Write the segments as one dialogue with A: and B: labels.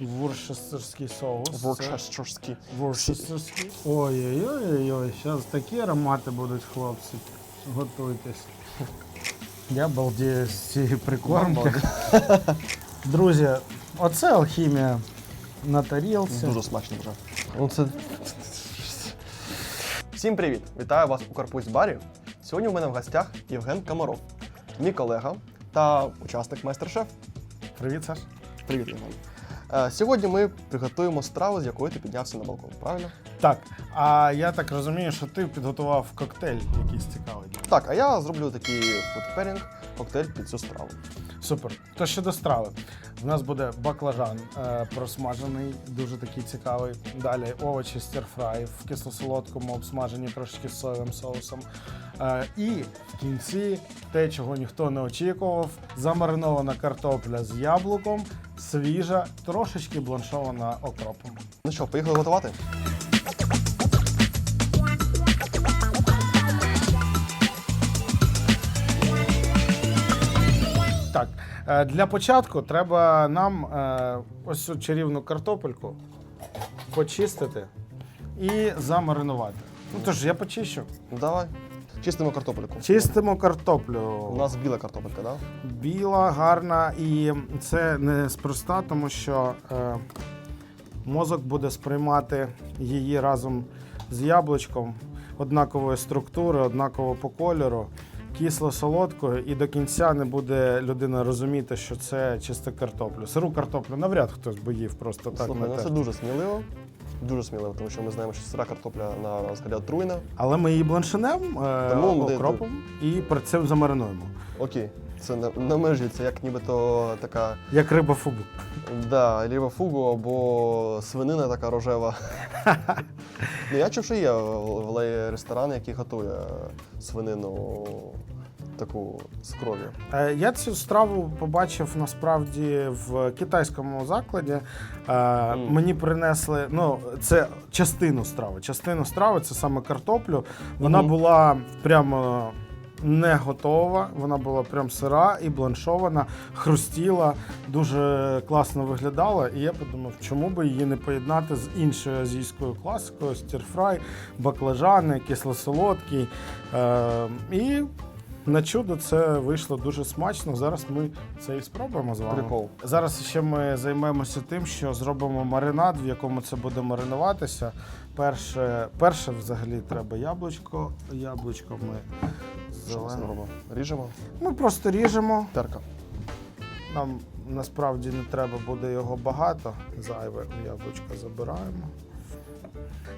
A: Ворчестерський соус. Це
B: Ворчестерський.
A: Ворчестерський. Ой-ой-ой, зараз такі аромати будуть, хлопці. Готуйтесь. Я балдію з цієї прикормки. Друзі, оце алхімія на тарілці.
B: Дуже смачно вже. Ну, це... Всім привіт! Вітаю вас у Карпусь Барі. Сьогодні у мене в гостях Євген Комаров, мій колега та учасник майстер-шеф.
A: Привіт, Саш.
B: Привіт, Євген. Е, Сьогодні ми приготуємо страву, з якої ти піднявся на балкон, правильно?
A: Так, а я так розумію, що ти підготував коктейль якийсь цікавий.
B: Так, а я зроблю такий фудперінг, коктейль під цю страву.
A: Супер. То щодо страви. В нас буде баклажан е, просмажений, дуже такий цікавий. Далі овочі стірфрай в кисло-солодкому, обсмажені трошечки соєвим соусом. Е, і в кінці те, чого ніхто не очікував, замаринована картопля з яблуком, свіжа, трошечки бланшована окропом.
B: Ну що, поїхали готувати?
A: Для початку треба нам е, ось цю чарівну картопельку почистити і замаринувати. Ну тож я почищу.
B: Ну давай. Чистимо картопельку.
A: Чистимо картоплю.
B: У нас біла картопелька, так?
A: Біла, гарна, і це не спроста, тому що е, мозок буде сприймати її разом з яблучком однакової структури, однаково по кольору, кисло-солодкою, і до кінця не буде людина розуміти, що це чиста картоплю. Сиру картоплю навряд хтось боїв просто так.
B: Слухай,
A: на
B: ну
A: те.
B: це дуже сміливо. Дуже сміливо, тому що ми знаємо, що сира картопля на взагалі труйна.
A: Але ми її бланшинем, е, окропом і при цим замаринуємо.
B: Окей, це на, на межі, це як нібито така
A: Як риба фугу.
B: да, ліва фугу або свинина така рожева. ну, я чув, що є в Леї ресторан, який готує свинину таку з кров'ю.
A: Е, Я цю страву побачив насправді в китайському закладі. Е, Мені принесли, ну, це частину страви. Частину страви це саме картоплю. Вона
B: Мгм.
A: була прямо не готова, вона була прям сира і бланшована, хрустіла, дуже класно виглядала. І я подумав, чому би її не поєднати з іншою азійською класикою: стірфрай, баклажани, кисло-солодкий. Е, і на чудо це вийшло дуже смачно. Зараз ми це і спробуємо з вами.
B: Прикол.
A: Зараз ще ми займемося тим, що зробимо маринад, в якому це буде маринуватися. Перше, перше взагалі треба яблучко. Яблучко ми
B: Що ми
A: зелено.
B: робимо? Ріжемо.
A: Ми просто ріжемо.
B: Терка.
A: Нам насправді не треба буде його багато. Зайве яблучко забираємо.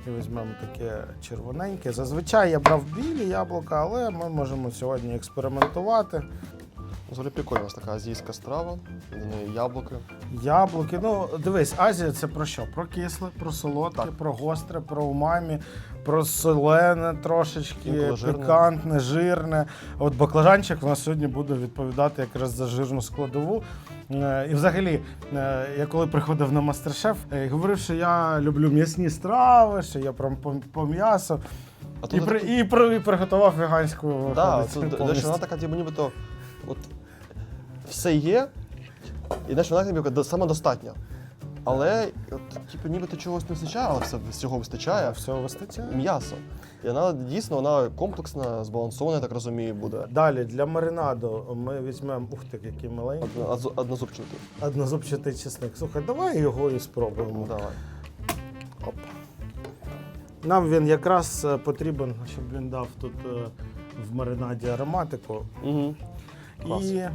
A: І візьмемо таке червоненьке. Зазвичай я брав білі яблука, але ми можемо сьогодні експериментувати.
B: Взагалі прикольна нас така азійська страва, до неї яблуки.
A: Яблуки. Ну, дивись, Азія це про що? Про кисле, про солодке,
B: Так.
A: про гостре, про умамі, про солене трошечки,
B: Інколи жирне.
A: пікантне, жирне. От баклажанчик у нас сьогодні буде відповідати якраз за жирну складову. Е, І взагалі, е, я коли приходив на мастер-шеф, е, говорив, що я люблю м'ясні страви, що я прям по, по м'ясу.
B: А
A: І, при, і, при, і приготував веганську
B: Да,
A: виходить,
B: це, до речі, вона така, типу, нібито от все є, і знаєш, вона ніби самодостатня. Але, от, типу, нібито чогось не вистачає, але все всього вистачає.
A: Все вистачає.
B: М'ясо. І вона дійсно вона комплексна, збалансована, я так розумію, буде.
A: Далі для маринаду ми візьмемо ух ти, який маленький.
B: Одно- одно- Однозубчатий.
A: Однозубчатий чесник. Слухай, давай його і спробуємо.
B: Давай.
A: Оп. Нам він якраз е, потрібен, щоб він дав тут е, в маринаді ароматику
B: Угу. Клас.
A: і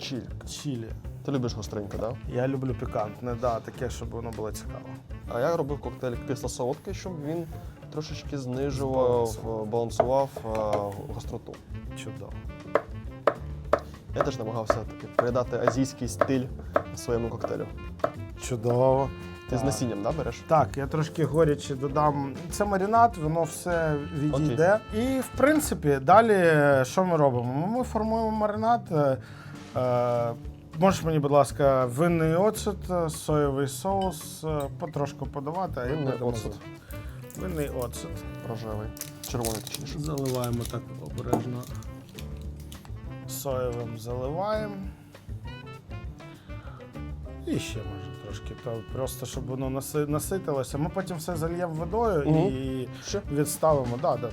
B: Чіль.
A: чилі.
B: Ти любиш гостренько, так? Да?
A: Я люблю пікантне, да, таке, щоб воно було цікаво.
B: А я робив коктейль кисло-солодкий, щоб він трошечки знижував, балансував е, гостроту.
A: Чудово.
B: Я теж намагався таки передати азійський стиль своєму коктейлю.
A: Чудово.
B: Ти з
A: Так.
B: насінням, да, береш?
A: Так, я трошки горяче додам. Це маринад, воно все відійде. І в принципі, далі е, що ми робимо? Ми формуємо маринад. е, е, Можеш мені, будь ласка, винний оцет, е, соєвий соус, е, потрошку подавати, а я
B: Винний
A: будемо
B: оцет.
A: Винний оцет.
B: Рожевий. Червоний точніше.
A: Заливаємо так обережно. Соєвим заливаємо. І ще може трошки, то просто щоб воно наси- наситилося. Ми потім все зальємо водою
B: Мгм.
A: і
B: Що?
A: відставимо. Да, да.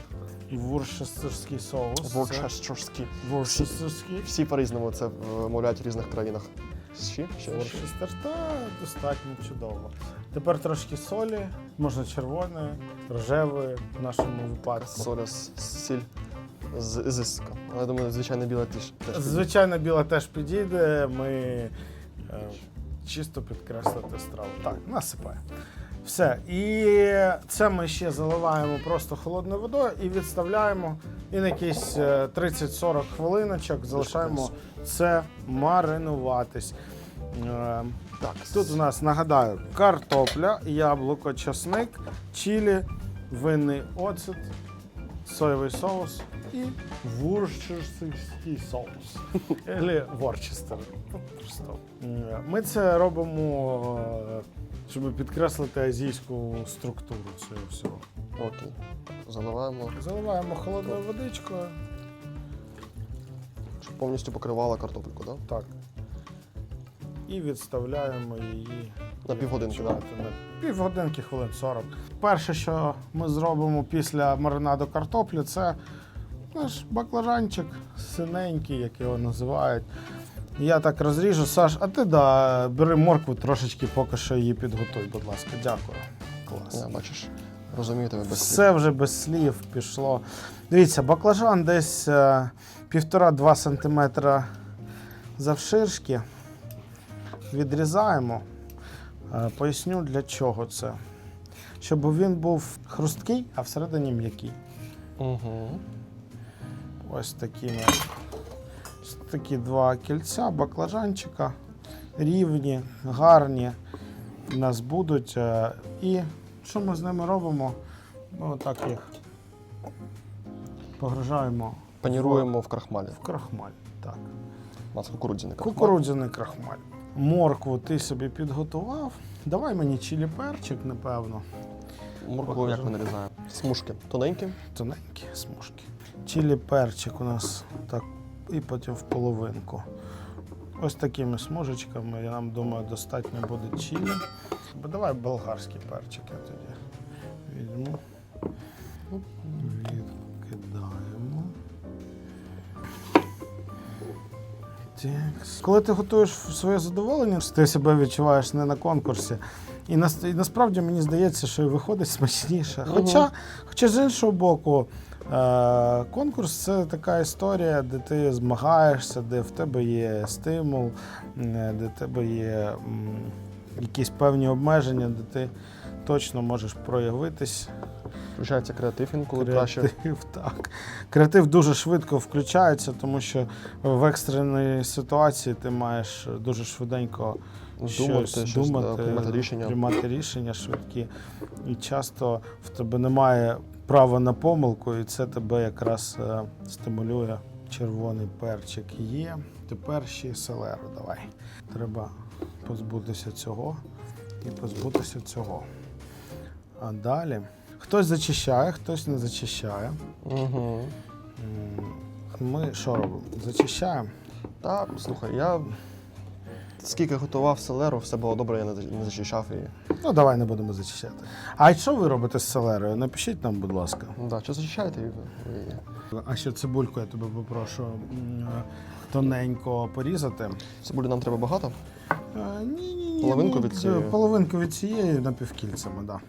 A: Ворчестерський соус. Це
B: Ворчестерський.
A: Ворчестерський.
B: Всі по-різному це вимовляють в різних країнах. Ще? Ще?
A: Ворчестер, та достатньо чудово. Тепер трошки солі, можна червоної, рожевої в нашому випадку.
B: Соля, сіль, з ізиска. Але я думаю, звичайно, біла теж. теж
A: Звичайно, біла теж підійде. Ми е, чисто підкреслити страву. Так, насипаємо. Все. І це ми ще заливаємо просто холодною водою і відставляємо. І на якісь е, 30-40 хвилиночок залишаємо це маринуватись. Е,
B: Так,
A: Тут у нас нагадаю картопля, яблуко, часник, чилі, винний оцет, соєвий соус і ворчестерський соус. Або ворчестер. Е, Ми це робимо, е, щоб підкреслити азійську структуру цього всього.
B: Окей. Заливаємо,
A: Заливаємо холодною водичкою.
B: щоб повністю покривала картопельку, так?
A: Так. І відставляємо її
B: На півгодинки, так?
A: Чекати на Півгодинки, хвилин 40. Перше, що ми зробимо після маринаду картоплі, це наш баклажанчик синенький, як його називають. Я так розріжу. Саш, а ти да, бери моркву трошечки, поки що її підготуй, будь ласка. Дякую. Клас.
B: Я бачиш, розумію тебе без слів.
A: Все вже без слів пішло. Дивіться, баклажан десь е, півтора-два сантиметра завширшки. Відрізаємо. Е, Поясню для чого це. Щоб він був хрусткий, а всередині м'який.
B: Угу.
A: Ось такими. Такі два кільця, баклажанчика. Рівні, гарні у нас будуть. Е, І що ми з ними робимо? Ну, так їх погружаємо
B: Паніруємо в крахмалі.
A: в крахмаль. Так.
B: У нас кукурудзяний крахмаль.
A: Кукурудзяний крахмаль. Моркву ти собі підготував. Давай мені чилі перчик, напевно.
B: Моркву як ми нарізаємо? Смужки. Тоненькі.
A: Тоненькі смужки. Чилі перчик у нас так, і потім в половинку. Ось такими смужечками, я нам думаю, достатньо буде чилі. Бо давай болгарський перчик я тоді візьму. Відкидаємо. Так. Коли ти готуєш своє задоволення, ти себе відчуваєш не на конкурсі. І, нас, і насправді мені здається, що і виходить смачніше. Хоча, хоча з іншого боку, конкурс це така історія, де ти змагаєшся, де в тебе є стимул, е, де в тебе є якісь певні обмеження, де ти точно можеш проявитись.
B: Включається креатив інколи краще.
A: Креатив, так. Креатив дуже швидко включається, тому що в екстреній ситуації ти маєш дуже швиденько
B: Думати,
A: щось
B: щось, да, приймати рішення.
A: приймати рішення швидкі. І часто в тебе немає права на помилку, і це тебе якраз е, стимулює. Червоний перчик є. Тепер ще й селеру. Давай. Треба позбутися цього і позбутися цього. А далі хтось зачищає, хтось не зачищає.
B: Угу.
A: Ми що робимо? Зачищаємо.
B: Та, слухай, я скільки готував селеру, все було добре, я не зачищав її.
A: Ну, давай не будемо зачищати. А що ви робите з селерою? Напишіть нам, будь ласка.
B: Да, чи зачищаєте її?
A: А ще цибульку я тебе попрошу тоненько порізати.
B: Цибулі нам треба багато.
A: Е, Ні, ні, ні.
B: Половинку
A: ну,
B: від цієї?
A: Половинку від цієї напівкільцями, так. Да.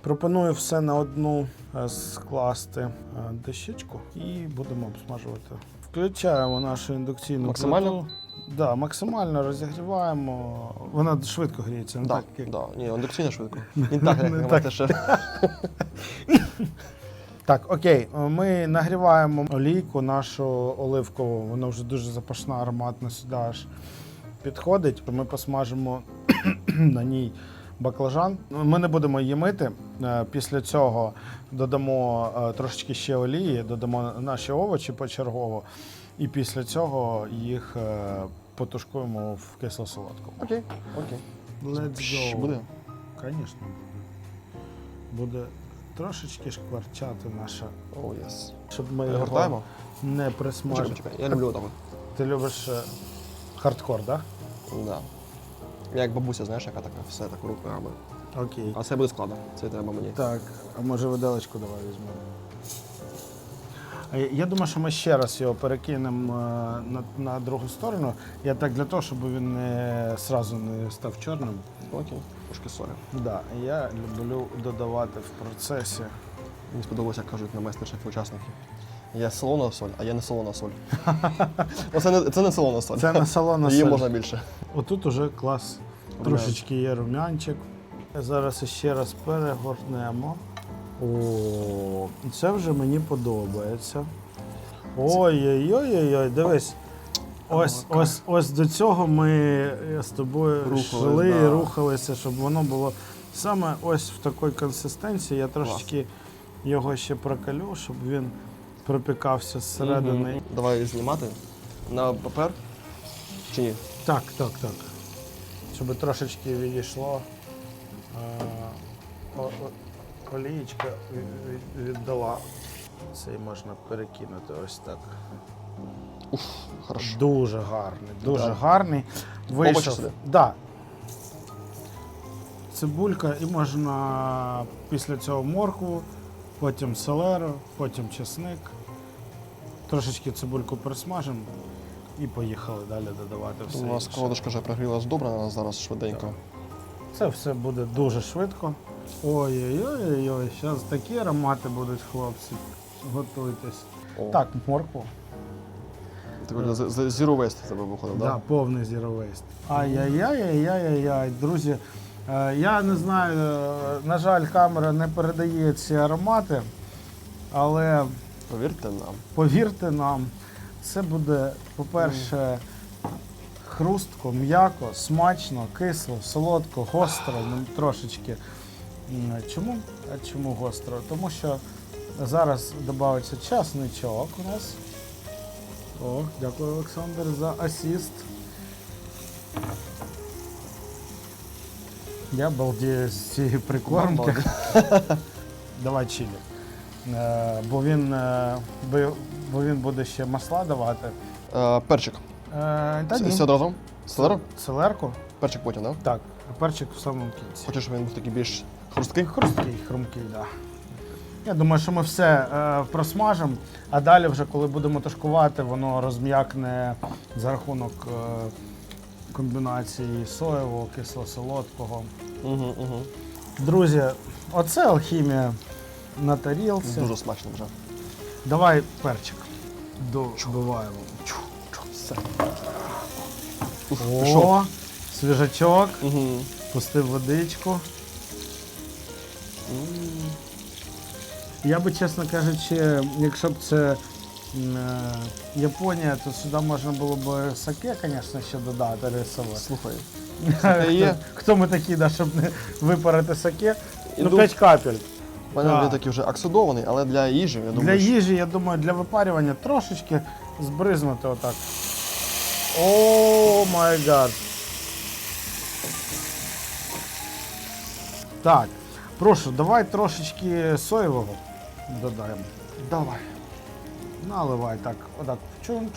A: Пропоную все на одну е, скласти е, дощечку і будемо обсмажувати. Включаємо нашу індукційну
B: Максимально?
A: плиту. Да, максимально розігріваємо. Вона швидко гріється. Не
B: Да,
A: так, як...
B: да. Ні, індукційно швидко. Не так, як
A: Не
B: на
A: так. Так, окей, ми нагріваємо олійку нашу оливкову, вона вже дуже запашна, ароматна сюди аж підходить. Ми посмажимо на ній баклажан. Ми не будемо її мити. Е, Після цього додамо е, трошечки ще олії, додамо наші овочі почергово, і після цього їх е, потушкуємо в кисло-солодкому.
B: Окей, окей.
A: Let's
B: Пш,
A: go.
B: Буде?
A: Звісно, буде. Буде трошечки шкварчати наша,
B: О, єс.
A: щоб ми його
B: Перегортаємо?
A: не присмажили.
B: почекай. Я люблю отак.
A: Ти любиш е, хардкор, так?
B: Да. Я як бабуся, знаєш, яка така, все так руками.
A: Окей.
B: А це буде складно. Це треба мені.
A: Так, а може виделочку давай візьмемо. А я- думаю, що ми ще раз його перекинемо е, на, на другу сторону. Я так для того, щоб він не сразу не став чорним.
B: Окей, трошки солі.
A: Да, я люблю додавати в процесі.
B: Мені сподобалося, як кажуть на майстер-шефі учасники. Я солона соль, а я не солона соль. Оце не, це не солона соль.
A: Це на салона
B: Її
A: соль.
B: можна більше.
A: Отут уже клас. Трошечки є рум'янчик. Зараз ще раз перегорнемо. О, це вже мені подобається. Ой-ой-ой, дивись. Ось, ось, ось до цього ми е, з тобою
B: Рухались,
A: йшли,
B: да.
A: рухалися, щоб воно було саме ось в такій консистенції. Я трошечки його ще прокалю, щоб він пропікався зсередини.
B: Мгм. Давай знімати на папер. Чи ні?
A: Так, так, так. Щоб трошечки відійшло. е, Олієчка ві- ві- віддала. Це можна перекинути ось так.
B: Хорошо.
A: Дуже гарний, дуже
B: Так.
A: гарний. Вийшов. Да. Цибулька і можна після цього моркву, потім селеру, потім чесник. Трошечки цибульку присмажимо і поїхали далі додавати все.
B: У нас колодочка вже прогрілась добре, зараз швиденько.
A: Це все буде дуже швидко. Ой-ой-ой, зараз такі аромати будуть, хлопці. Готуйтесь.
B: О,
A: Так, моркву.
B: Так, з- з- Zero waste тебе виходив,
A: Да,
B: так?
A: повний zero waste. Ай-яй-яй-яй-яй-яй. Друзі, е, я не знаю, е, на жаль, камера не передає ці аромати, але
B: Повірте нам.
A: повірте нам, це буде, по-перше, хрустко, м'яко, смачно, кисло, солодко, гостро, ну, трошечки. Чому? А чому гостро? Тому що зараз додається часничок у нас. О, дякую, Олександр, за асіст. Я балдію з цієї прикормки. Давай чилі. Е, бо він, е, бо, він буде ще масла давати.
B: Е, Перчик.
A: Е, та ні.
B: все одразу?
A: Селерку?
B: Перчик потім, так?
A: Так, перчик в самому кінці.
B: Хочеш, щоб він був такий більш хрусткий?
A: Хрусткий, хрумкий, так. Да. Я думаю, що ми все е, просмажимо, а далі, вже коли будемо тушкувати, воно розм'якне за рахунок е, комбінації соєвого, кисло-солодкого.
B: Угу, угу.
A: Друзі, оце алхімія на тарілці.
B: Дуже смачно вже.
A: Давай перчик. Добиваємо.
B: Все. Уф, пішов.
A: Свіжачок,
B: Угу.
A: пустив водичку. Я би, чесно кажучи, якщо б це е, Японія, то сюди можна було б саке, звісно, ще додати рисове.
B: Слухай. Є.
A: Хто ми такі, да, щоб не випарити саке? Ну,
B: Іду.
A: 5 капель.
B: У мене він такий вже оксидований, але для їжі, я
A: Для
B: думаю, що-
A: їжі, я думаю, для випарювання трошечки збризнути отак. О май гад. Так, прошу, давай трошечки соєвого додаємо.
B: Давай.
A: Наливай так, отак. Чун.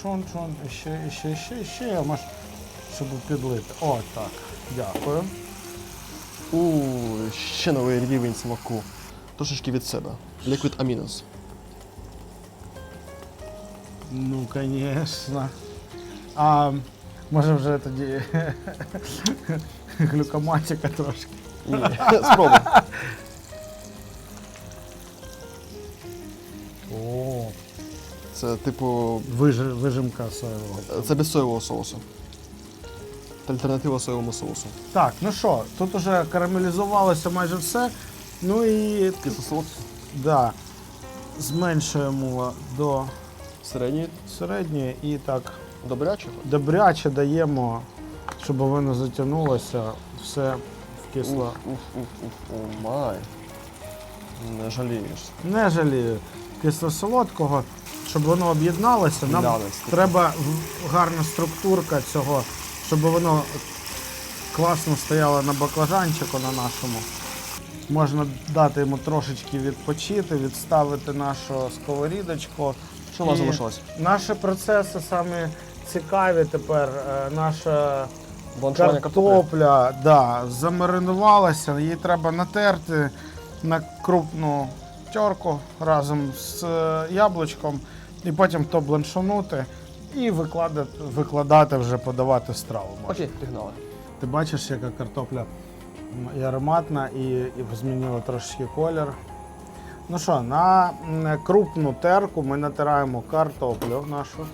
A: Ще, ще, ще, ще, може, щоб підлити. О, так. Дякую.
B: У, ще новий рівень смаку. Трошечки від себе. Liquid Aminos.
A: Ну, звісно. А може вже тоді глюкоматика трошки.
B: Ні, спробуй.
A: О,
B: Це типу.
A: вижи- вижимка соєвого.
B: Це без соєвого соусу. Альтернатива соєвому соусу.
A: Так, ну що, тут уже карамелізувалося майже все. Ну і
B: Кисло-солодкий.
A: да, зменшуємо до
B: Середній.
A: середньої і так
B: Добрячого.
A: добряче даємо, щоб воно затягнулося все
B: о май. Не жалієш.
A: Не жалію кисло-солодкого, щоб воно об'єдналося. Нам
B: такий.
A: треба в- гарна структурка цього, щоб воно класно стояло на баклажанчику на нашому. Можна дати йому трошечки відпочити, відставити нашу сковорідочку.
B: Що у нас
A: І
B: залишилось?
A: Наші процеси самі цікаві тепер. Е, Наша
B: Картоплі.
A: Картопля, да, замаринувалася, її треба натерти на крупну терку разом з е, яблучком, і потім то бланшанути і викладати, викладати вже подавати страву. можна.
B: Окей, пігнали.
A: Ти бачиш, яка картопля і ароматна, і, і змінила трошечки колір. Ну що, на крупну терку ми натираємо картоплю нашу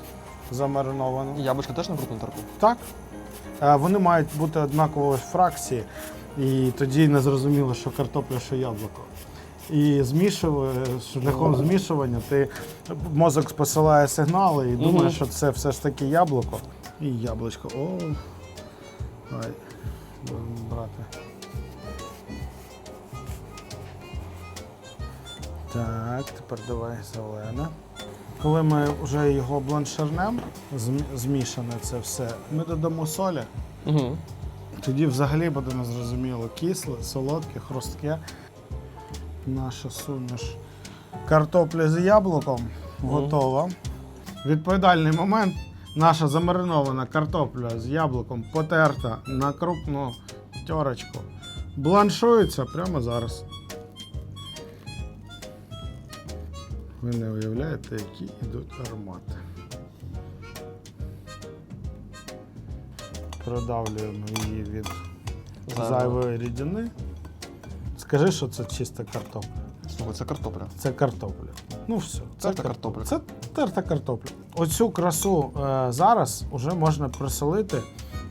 A: замариновану.
B: І Яблучко теж на крупну тарку?
A: Так. Вони мають бути однакової фракції, і тоді не зрозуміло, що картопля, що яблуко. І змішує, шляхом змішування ти мозок посилає сигнали і думає, що це все ж таки яблуко. І яблучко. О, давай, будемо брати. Так, тепер давай зелене. Коли ми вже його бланшернем, змішане це все, ми додамо солі.
B: Угу.
A: Тоді взагалі буде незрозуміло кисле, солодке, хрустке. Наша суміш картопля з яблуком готова. Відповідальний момент. Наша замаринована картопля з яблуком потерта на крупну терочку. Бланшується прямо зараз. Ви не уявляєте, які йдуть аромати. Продавлюємо її від зайвої рідини. Скажи, що це чиста картопля.
B: Слухай, це картопля.
A: Це картопля. Ну все, це
B: Терта
A: картопля. Це терта картопля. Оцю красу е, зараз вже можна присолити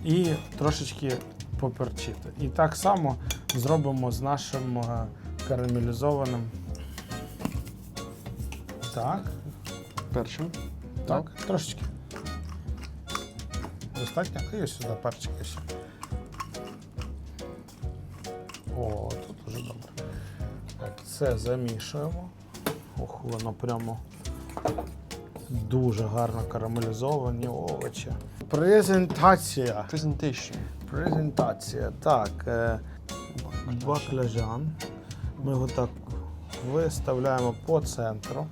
A: і трошечки поперчити. І так само зробимо з нашим е, карамелізованим. Так,
B: Першим.
A: так, трошечки. Достатньо. І ось сюди перчики ще. О, тут уже добре. Так, це замішуємо. Ох, воно прямо дуже гарно карамелізовані овочі. Презентація.
B: Presentation.
A: Презентація. Так, е, баклажан. Ми його так виставляємо по центру.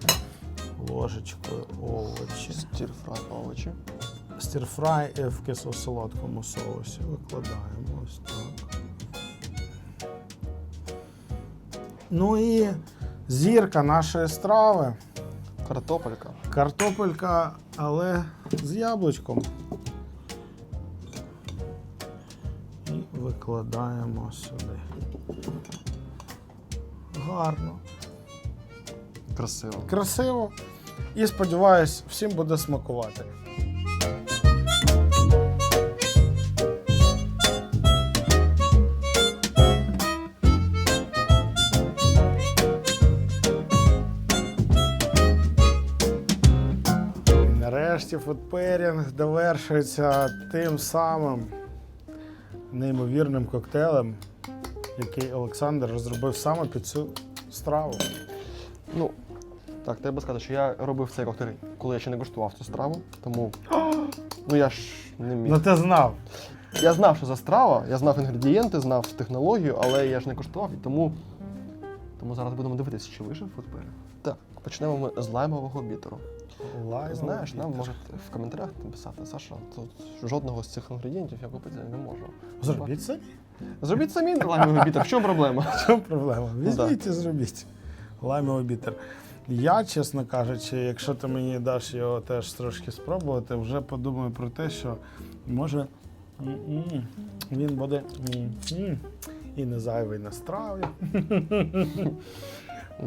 A: Ложечкою овочі.
B: Стір-фрай овочі.
A: Стірфрай е, в кисло-солодкому соусі. Викладаємо ось так. Ну і зірка нашої страви.
B: Картопелька.
A: Картопелька, але з яблучком. І викладаємо сюди. Гарно,
B: Красиво.
A: красиво. І сподіваюсь, всім буде смакувати. Нарешті фудперінг довершується тим самим неймовірним коктейлем, який Олександр розробив саме під цю страву.
B: Ну, так, треба сказати, що я робив цей коктейль, коли я ще не куштував цю страву, тому. Ну я ж не міг.
A: Ну ти знав.
B: Я знав, що за страва, я знав інгредієнти, знав технологію, але я ж не куштував, і тому. Тому зараз будемо дивитися, чи вийшов футбері. Так, почнемо ми з лаймового бітеру.
A: Лаймовий
B: Знаєш, нам
A: бітер.
B: можете в коментарях написати, Саша, тут жодного з цих інгредієнтів я купити не можу.
A: Зробіть самі.
B: Зробіть самі лаймовий бітер, в чому проблема?
A: В чому проблема?
B: Ну.
A: Візьміть і зробіть. Лаймовий бітер. Я, чесно кажучи, якщо ти мені даш його теж трошки спробувати, вже подумаю про те, що може він буде і не зайвий на страві.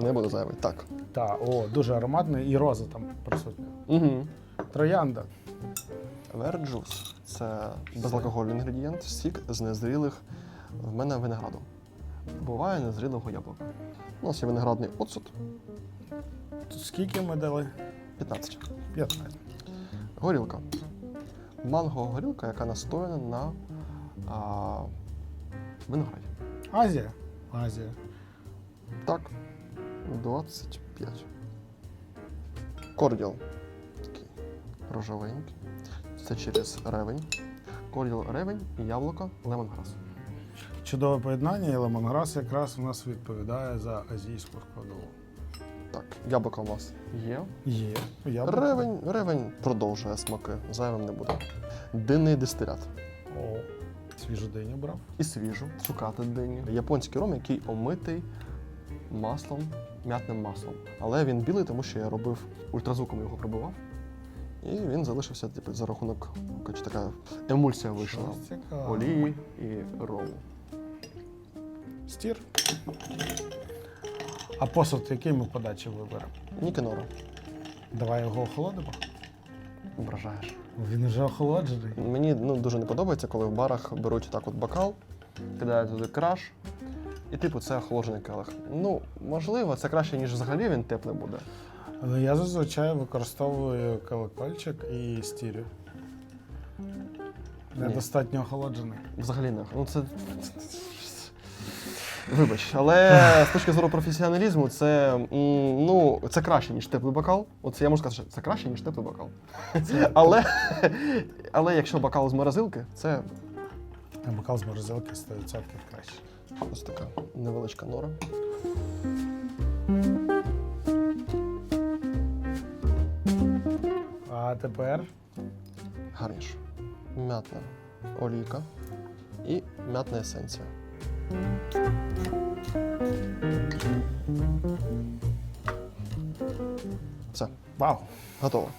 B: Не буду зайвий. Так.
A: Та, о, дуже ароматний і роза там присутня.
B: Угу.
A: Троянда.
B: Верджус це безалкогольний інгредієнт, сік з незрілих в мене винограду. Буває незрілого яблука. У нас є виноградний оцет
A: Тут скільки ми дали?
B: 15.
A: 15.
B: Горілка. Манго горілка, яка настояна на а, винограді.
A: Азія. Азія.
B: Так, 25. Корділ. Такий рожовенький. Це через ревень. Корділ ревень і яблуко лемонграс.
A: Чудове поєднання, і лемонграс якраз у нас відповідає за азійську складову.
B: Так, яблуко у нас є.
A: Є. яблуко.
B: Ревень, ревень продовжує смаки, зайвим не буде. Динний дистилят.
A: О, Свіжу диню брав.
B: І свіжу, цукати дині. Японський ром, який омитий маслом, м'ятним маслом. Але він білий, тому що я робив ультразвуком його пробивав. І він залишився типу, за рахунок, така емульсія вийшла. Олії і рому.
A: Стір. А посуд, який ми подачі виберемо?
B: Нікенора.
A: Давай його охолодимо.
B: Вражаєш.
A: Він вже охолоджений.
B: Мені ну, дуже не подобається, коли в барах беруть так от бокал, кидають туди краш, і типу це охолоджений келих. Ну, можливо, це краще, ніж взагалі він теплий буде.
A: Але я зазвичай використовую колокольчик і стірю. Недостатньо охолоджений.
B: Взагалі не. Ну це. Вибач, але з точки зору професіоналізму, це, ну, це краще, ніж теплий бокал. От я можу сказати, що це краще, ніж теплий бокал. Але, але якщо бокал з морозилки, це
A: бокал з морозилки 100% краще.
B: ось така невеличка нора.
A: А тепер
B: Гарніш. Мятна олійка і мятна есенція. Все,
A: вау!
B: готово.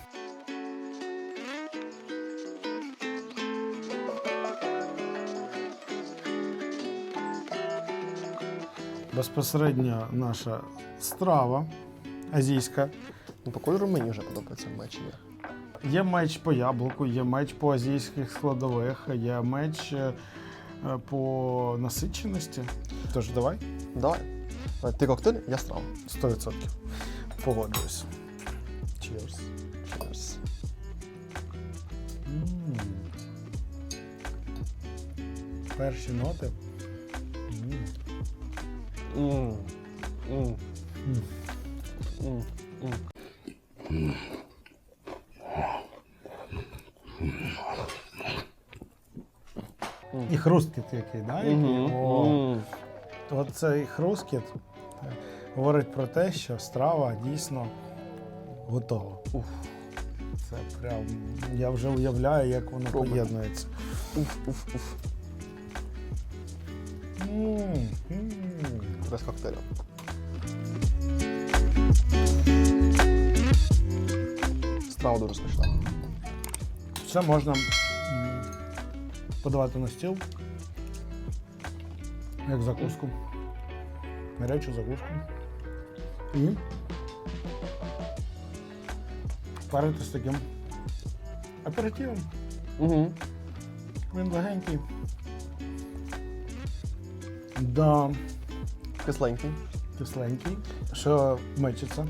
A: Безпосередньо наша страва азійська.
B: Ну, по кольору мені вже подобається меч є.
A: Є меч по яблуку, є меч по азійських складових, є меч е, по насиченості. Тож давай
B: Давай. Е, Ти коктейль, я страва.
A: 100%. Погоджуюсь. Cheers.
B: Cheers.
A: М. Перші ноти. М.
B: М, м,
A: М.
B: м, м.
A: Хрусткіт який, да? який? О. От цей хрускіт говорить про те, що страва дійсно готова.
B: Уф.
A: Це прям. Я вже уявляю, як воно
B: Пробуй.
A: поєднується.
B: Уф, уф, уф. Без коктейля. Страва дуже смачна.
A: Це можна подавати на стіл. Як закуску. Гарячу закуску. І парити з таким аперитивом.
B: Угу.
A: Він легенький. Да,
B: Кисленький.
A: кисленький, що мечиться.